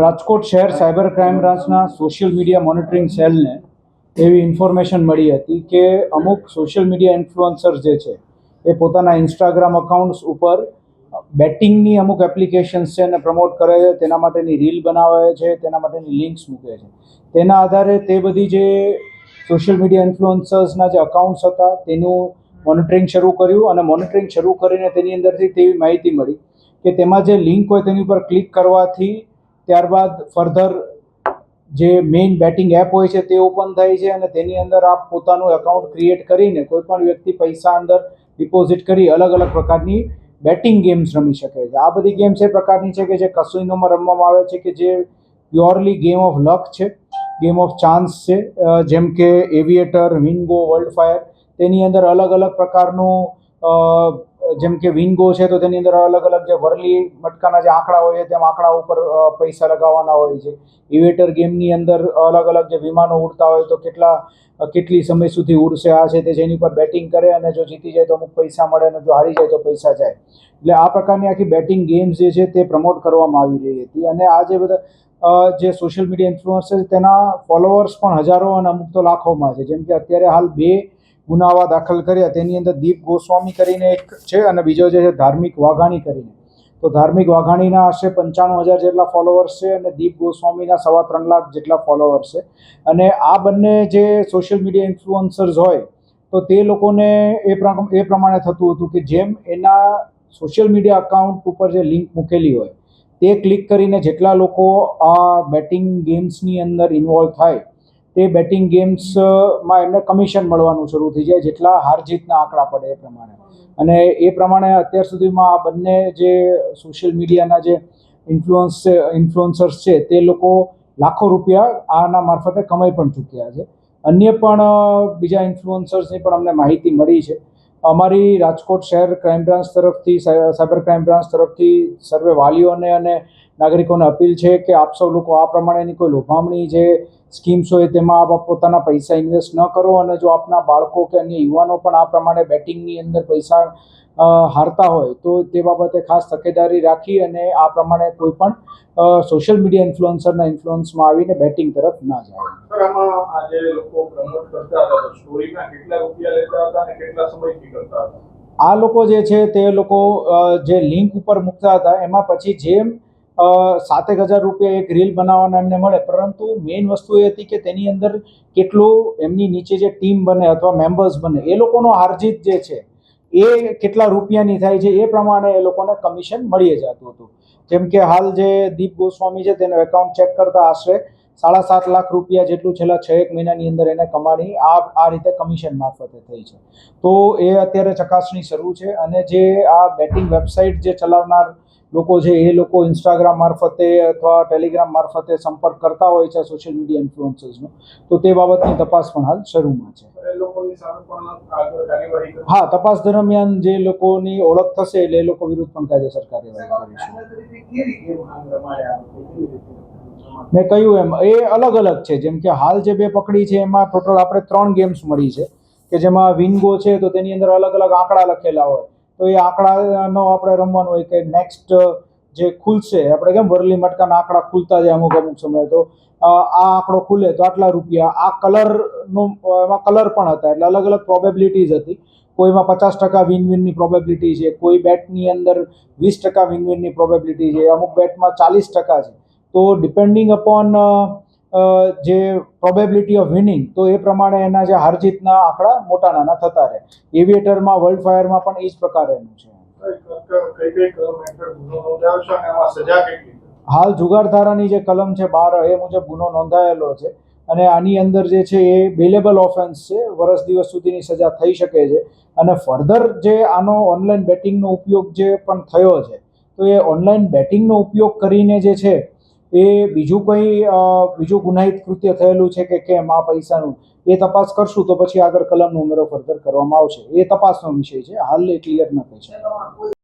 રાજકોટ શહેર cyber crime બ્રાન્ચના social media monitoring સેલને એવી ઇન્ફોર્મેશન મળી હતી કે અમુક સોશિયલ મીડિયા ઇન્ફ્લુઅન્સર જે છે, એ પોતાના ઇન્સ્ટાગ્રામ અકાઉન્ટ્સ ઉપર બેટિંગની અમુક એપ્લિકેશન્સ છે એને પ્રમોટ કરે છે, તેના માટેની રીલ બનાવે છે, તેના માટેની લિંક્સ મૂકે છે. તેના આધારે તે બધી જે સોશિયલ મીડિયા ઇન્ફ્લુઅન્સર્સના જે અકાઉન્ટ્સ હતા, તેનું મોનિટરિંગ શરૂ કર્યું અને મોનિટરિંગ શરૂ કરીને તેની અંદરથી તેવી માહિતી મળી. કે તેમાં જે લિંક હોય તેની ઉપર ક્લિક કરવાથી ત્યારબાદ ફર્ધર જે મેઇન બેટિંગ એપ હોય છે તે ઓપન થાય છે અને તેની અંદર આપ પોતાનું એકાઉન્ટ ક્રિએટ કરીને કોઈ પણ વ્યક્તિ પૈસા અંદર ડિપોઝિટ કરી અલગ અલગ પ્રકારની બેટિંગ ગેમ્સ રમી શકે છે. આ બધી ગેમ્સ એ પ્રકારની છે કે જે કસિનોમાં રમવામાં આવે છે કે જે પ્યોરલી ગેમ ઓફ લક છે ગેમ ઓફ ચાન્સ છે જેમ કે એવિએટર વિંગો વર્લ્ડ ફાયર તેની અંદર અલગ અલગ પ્રકારનું જેમ કે વિંગો છે, તો તેની અંદર અલગ અલગ જે વરલી મટકાના જે આંકડા હોય તેમ આંકડા ઉપર પૈસા લગાવવાના હોય છે. ઇવેટર ગેમની અંદર અલગ અલગ જે વિમાનો ઉડતા હોય, તો કેટલા કેટલી સમય સુધી ઉડશે, આ છે તે જેની પર બેટિંગ કરે અને જો જીતી જાય તો અમુક પૈસા મળે અને જો હારી જાય તો પૈસા જાય. એટલે આ પ્રકારની આખી બેટિંગ ગેમ્સ જે છે તે પ્રમોટ કરવામાં આવી રહી હતી. અને આ જે બધા જે સોશિયલ મીડિયા ઇન્ફ્લુઅન્સર તેના ફોલોઅર્સ પણ હજારો અને અમુક તો લાખોમાં છે. જેમ કે અત્યારે હાલ બે ગુનાવા દાખલ કર્યા, તેની અંદર દીપ ગોસ્વામી કરીને એક છે અને બીજો જે છે ધાર્મિક વાઘાણી કરીને. તો ધાર્મિક વાઘાણીના હશે પંચાણું હજાર જેટલા ફોલોઅર્સ છે અને દીપ ગોસ્વામીના સવા ત્રણ લાખ જેટલા ફોલોઅર્સ છે. અને આ બંને જે સોશિયલ મીડિયા ઇન્ફ્લુઅન્સર્સ હોય, તો તે લોકોને એ એ પ્રમાણે થતું હતું કે જેમ એના સોશિયલ મીડિયા અકાઉન્ટ ઉપર જે લિંક મૂકેલી હોય, તે ક્લિક કરીને જેટલા લોકો આ બેટિંગ ગેમ્સની અંદર ઇન્વોલ્વ થાય તે બેટિંગ ગેમ્સમાં એમને કમિશન મળવાનું શરૂ થઈ જાય, જેટલા હાર જીતના આંકડા પડે એ પ્રમાણે. અને એ પ્રમાણે અત્યાર સુધીમાં આ બંને જે સોશિયલ મીડિયાના જે ઇન્ફ્લુઅન્સ ઇન્ફ્લુઅન્સર્સ છે, તે લોકો લાખો રૂપિયા આના મારફતે કમાઈ પણ ચૂક્યા છે. અન્ય પણ બીજા ઇન્ફ્લુઅન્સર્સની પણ અમને માહિતી મળી છે. અમારી રાજકોટ શહેર ક્રાઇમ બ્રાન્ચ તરફથી સાય- સાયબર ક્રાઇમ બ્રાન્ચ તરફથી સર્વે વાલીઓને અને નાગરિકોને અપીલ છે કે આપ સૌ લોકો આ પ્રમાણેની કોઈ લોભામણી જે સ્કીમ્સ હોય તેમાં આપ પોતાના પૈસા ઇન્વેસ્ટ ન કરો અને જો આપના બાળકો કે અન્ય યુવાનો પણ આ પ્રમાણે બેટિંગની અંદર પૈસા હારતા હોય તો તે બાબતે ખાસ તકેદારી રાખી અને આ પ્રમાણે કોઈ પણ સોશિયલ મીડિયા ઇન્ફ્લુઅન્સરના ઇન્ફ્લુઅન્સમાં આવીને બેટિંગ તરફ ના જાય. આ લોકો જે છે તે લોકો જે લિંક ઉપર મૂકતા હતા એમાં પછી જેમ સાતેક હજાર રૂપિયા એક રીલ બનાવવાના એમને મળે. પરંતુ મેઇન વસ્તુ એ હતી કે તેની અંદર કેટલું એમની નીચે જે ટીમ બને અથવા મેમ્બર્સ બને, એ લોકોનો હારજીત જે છે, એ કેટલા રૂપિયાની થાય છે, એ પ્રમાણે એ લોકોને કમિશન મળી જતું હતું. જેમ કે હાલ જે દીપ ગોસ્વામી છે, તેનું એકાઉન્ટ ચેક કરતા આશરે સાડા સાત લાખ રૂપિયા જેટલું છેલ્લા છ એક મહિનાની અંદર એને કમાણી આ આ રીતે કમિશન મારફતે થઈ છે. તો એ અત્યારે ચકાસણી શરૂ છે અને જે આ બેટિંગ વેબસાઇટ જે ચલાવનાર લોકો છે એ લોકો ઇન્સ્ટાગ્રામ મારફતે અથવા ટેલિગ્રામ મારફતે સંપર્ક કરતા હોય છે સોશિયલ મીડિયા ઇન્ફ્લુઅન્સર્સનો તો તે બાબતની તપાસ પણ હાલ શરૂમાં છે. હા તપાસ દરમિયાન જે લોકોની ઓળખ થશે એટલે એ લોકો વિરુદ્ધ પણ કાયદેસર કાર્યવાહી કરીશું મેં કહ્યું એમ એ અલગ અલગ છે. જેમ કે હાલ જે બે પકડી છે એમાં ટોટલ આપણે ત્રણ ગેમ્સ મળી છે. કે જેમાં વિંગો છે તો તેની અંદર અલગ અલગ આંકડા લખેલા હોય. તો એ આંકડાનો આપણે રમવાનું હોય કે નેક્સ્ટ જે ખુલશે, આપણે કેમ વરલી મટકાના આંકડા ખુલતા જાય અમુક અમુક સમય તો આ આંકડો ખુલે તો આટલા રૂપિયા, આ કલરનો, એમાં કલર પણ હતા, એટલે અલગ અલગ પ્રોબેબિલિટીઝ હતી. કોઈમાં પચાસ ટકા વિન વિનની પ્રોબેબિલિટી છે, કોઈ બેટની અંદર વીસ ટકા વિન વિનની પ્રોબેબિલિટી છે, અમુક બેટમાં ચાલીસ ટકા છે. તો ડિપેન્ડિંગ અપોન જે પ્રોબેબિલિટી ઓફ વિનિંગ તો એ પ્રમાણે એના જે હાર જીતના આંકડા મોટા નાના થતા રહે. એવિએટરમાં વર્લ્ડ ફાયરમાં પણ એ જ પ્રકારેનું છે? હાલ જુગાર ધારાની જે કલમ છે બાર એ મુજબ ગુનો નોંધાયેલો છે અને આની અંદર જે છે એ બેલેબલ ઓફેન્સ છે વર્ષ દિવસ સુધીની સજા થઈ શકે છે. અને ફર્ધર જે આનો ઓનલાઈન બેટિંગનો ઉપયોગ જે પણ થયો છે તો એ ઓનલાઈન બેટિંગનો ઉપયોગ કરીને જે છે એ બીજું કંઈ બીજું ગુનાહિત કૃત્ય થયેલું છે કે કેમ આ પૈસાનું, એ તપાસ કરશું તો પછી આગળ કલમનો ઉમેરો ફર્ધર કરવામાં આવશે. એ તપાસનો વિષય છે. હાલ એ ક્લિયર ન કહી શકાય